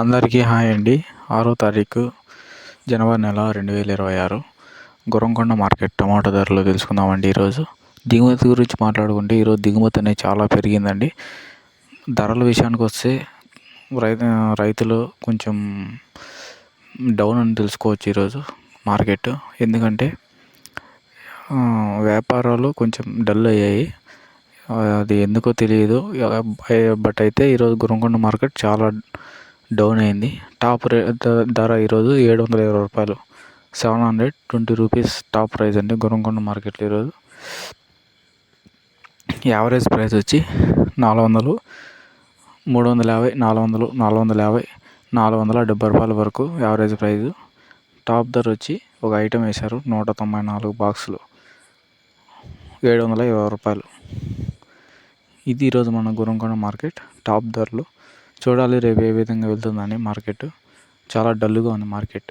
అందరికీ హాయ్ అండి. ఆరో తారీఖు జనవరి నెల రెండు వేల ఇరవై ఆరు. గురంకొండ మార్కెట్ టమాటో ధరలు తెలుసుకుందామండి ఈరోజు. దిగుమతి గురించి మాట్లాడుకుంటే ఈరోజు దిగుమతి అనేది చాలా పెరిగిందండి. ధరల విషయానికి వస్తే రైతు రైతులు కొంచెం డౌన్ అని తెలుసుకోవచ్చు ఈరోజు మార్కెట్. ఎందుకంటే వ్యాపారాలు కొంచెం డల్ అయ్యాయి. అది ఎందుకో తెలియదు. బట్ అయితే ఈరోజు గురంకొండ మార్కెట్ చాలా డౌన్ అయింది. టాప్ రేట్ ధర ఈరోజు ఏడు వందల ఇరవై రూపాయలు. Seven hundred twenty rupees top price అండి గురంకొండ మార్కెట్లో ఈరోజు. యావరేజ్ ప్రైస్ వచ్చి నాలుగు వందలు మూడు వందల యాభై నాలుగు వందలు నాలుగు వందల యాభై నాలుగు వందల డెబ్బై రూపాయల వరకు యావరేజ్ ప్రైస్. టాప్ ధర వచ్చి ఒక ఐటెం వేశారు నూట తొంభై నాలుగు బాక్సులు ఏడు వందల ఇరవై రూపాయలు. ఇది ఈరోజు మన గురంకొండ మార్కెట్ టాప్ ధరలు. చూడాలి రేపు ఏ విధంగా వెళ్తుందని మార్కెట్. చాలా డల్గా ఉంది మార్కెట్.